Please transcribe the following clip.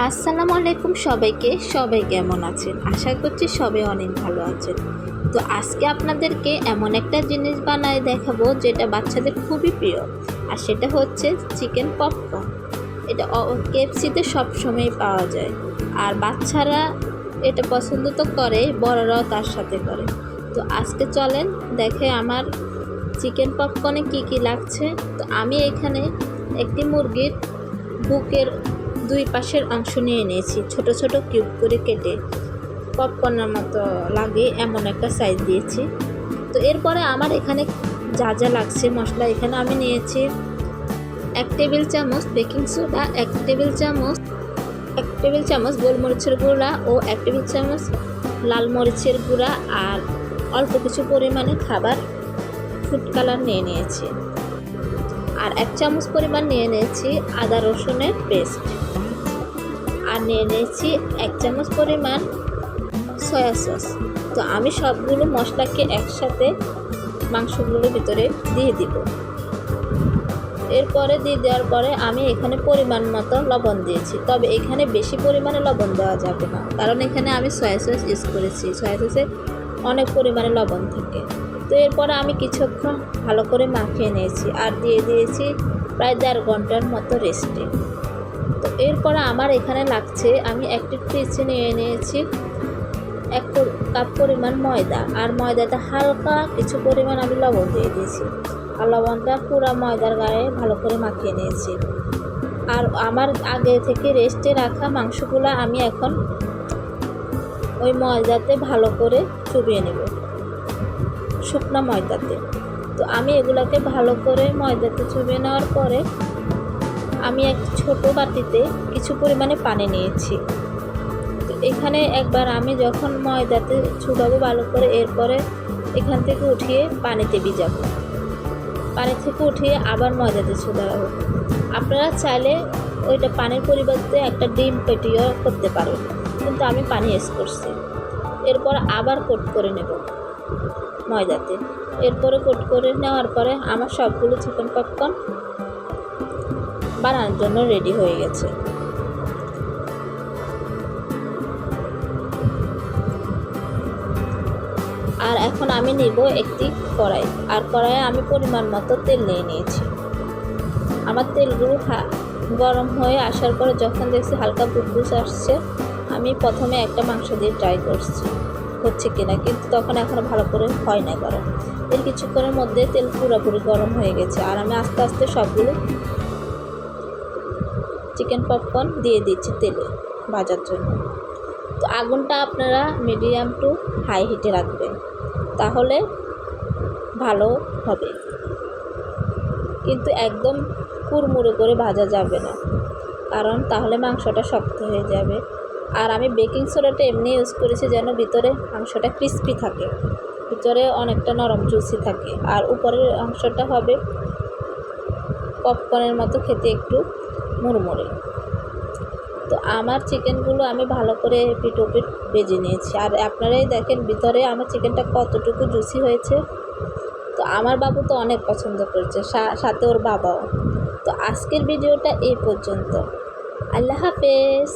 আসসালামু আলাইকুম সবাইকে। সবাই কেমন আছেন? আশা করছি সবাই অনেক ভালো আছেন। তো আজকে আপনাদেরকে এমন একটা জিনিস বানায় দেখাবো যেটা বাচ্চাদের খুবই প্রিয়, আর সেটা হচ্ছে চিকেন পপকর্ন। এটা কেএফসিতে সবসময় পাওয়া যায়। আর বাচ্চারা এটা পছন্দ তো করে, বড়রাও তার সাথে করে। তো আজকে চলেন দেখে আমার চিকেন পপকর্নে কি কি লাগছে। তো আমি এখানে একটি মুরগির বুকের দুই পাশের অংশ নিয়ে নিয়েছি। ছোট ছোট কিউব করে কেটে পপকর্নের মতো লাগে এমন একটা সাইজ দিয়েছি। তো এরপরে আমার এখানে যা যা লাগছে মশলা, এখানে আমি নিয়েছি এক টেবিল চামচ বেকিং সোডা এক টেবিল চামচ, এক টেবিল চামচ গোলমরিচের গুঁড়া ও এক টেবিল চামচ লাল মরিচের গুঁড়া আর অল্প কিছু পরিমাণে খাবার ফুড কালার নিয়ে নিয়েছি। আর এক চামচ পরিমাণ নিয়ে নিয়েছি আদা রসুনের পেস্ট। আর নিয়ে নিয়েছি এক চামচ পরিমাণ সয়া সস। তো আমি সবগুলো মশলাকে একসাথে মাংসগুলোর ভিতরে দিয়ে দিব। এরপরে দিয়ে দেওয়ার পরে আমি এখানে পরিমাণ মতো লবণ দিয়েছি। তবে এখানে বেশি পরিমাণে লবণ দেওয়া যাবে না। কারণ এখানে আমি সয়া সস ইউজ করেছি। সয়া সসে অনেক পরিমাণে লবণ থাকে। তো এরপর আমি কিছুক্ষণ ভালো করে মাখিয়ে নিয়েছি আর দিয়ে দিয়েছি প্রায় দেড় ঘণ্টার মতো রেস্টে। তো এরপর আমার এখানে লাগছে আমি একটি পিচে নিয়ে নিয়েছি এক কাপ পরিমাণ ময়দা। আর ময়দাটা হালকা কিছু পরিমাণ আমি লবণ দিয়ে দিয়েছি। আর লবণটা পুরো ময়দার গায়ে ভালো করে মাখিয়ে নিয়েছি। আর আমার আগে থেকে রেস্টে রাখা মাংসগুলো আমি এখন ওই ময়দাতে ভালো করে চুবিয়ে নেব। শুকনো ময়দাতে। তো আমি এগুলোকে ভালো করে ময়দাতে চুবিয়ে নেওয়ার পরে আমি এক ছোট বাটিতে কিছু পরিমাণে পানি নিয়েছি। তো এখানে একবার আমি যখন ময়দাতে ছুটাবো ভালো করে, এরপরে এখান থেকে উঠিয়ে পানিতে ভিজাবো। পানি থেকে উঠিয়ে আবার ময়দাতে ছুটাবো আপনারা চাইলে ওইটা পানির পরিবর্তে একটা ডিম পেটিও করতে পারেন। কিন্তু আমি পানি ইউজ করছি। এরপর আবার কোট করে নেব। ময়দাতে। এরপরে কোট করে নেওয়ার পরে আমার সবগুলো চিকেন পপকর্ন বানানোর জন্য রেডি হয়ে গেছে। আর এখন আমি নিব একটি কড়াই। আর কড়াইয়ে আমি পরিমাণ মতো তেল নিয়ে নিয়েছি। আমার তেলগুলো গরম হয়ে আসার পরে যখন দেখছি হালকা বুদবুস আসছে, আমি প্রথমে একটা মাংস দিয়ে ট্রাই করছি। হচ্ছে কিনা, কিন্তু তখন এখনও ভালো করে হয় না গরম। এর কিছুক্ষণের মধ্যে তেল পুরোপুরি গরম হয়ে গেছে, আর আমি আস্তে আস্তে সবগুলো চিকেন পপকর্ন দিয়ে দিচ্ছি তেলে ভাজার জন্য। তো আগুনটা আপনারা মিডিয়াম টু হাই হিটে রাখবেন, তাহলে ভালো হবে। কিন্তু একদম কুড়মুড়ে করে ভাজা যাবে না, কারণ তাহলে মাংসটা শক্ত হয়ে যাবে। আর আমি বেকিং সোডাটা এমনি ইউজ করেছি যেন ভিতরে মাংসটা ক্রিস্পি থাকে। ভিতরে অনেকটা নরম জুসি থাকে। আর উপরের অংশটা হবে পপকর্নের মতো খেতে একটু মুড়মুড়ে। তো আমার চিকেনগুলো আমি ভালো করে পিট ওপিট ভেজে নিয়েছি। আর আপনারাই দেখেন ভিতরে আমার চিকেনটা কতটুকু জুসি হয়েছে। তো আমার বাবু তো অনেক পছন্দ করেছে সাথে ওর বাবাও। তো আজকের ভিডিওটা এই পর্যন্ত। আল্লাহ হাফেজ।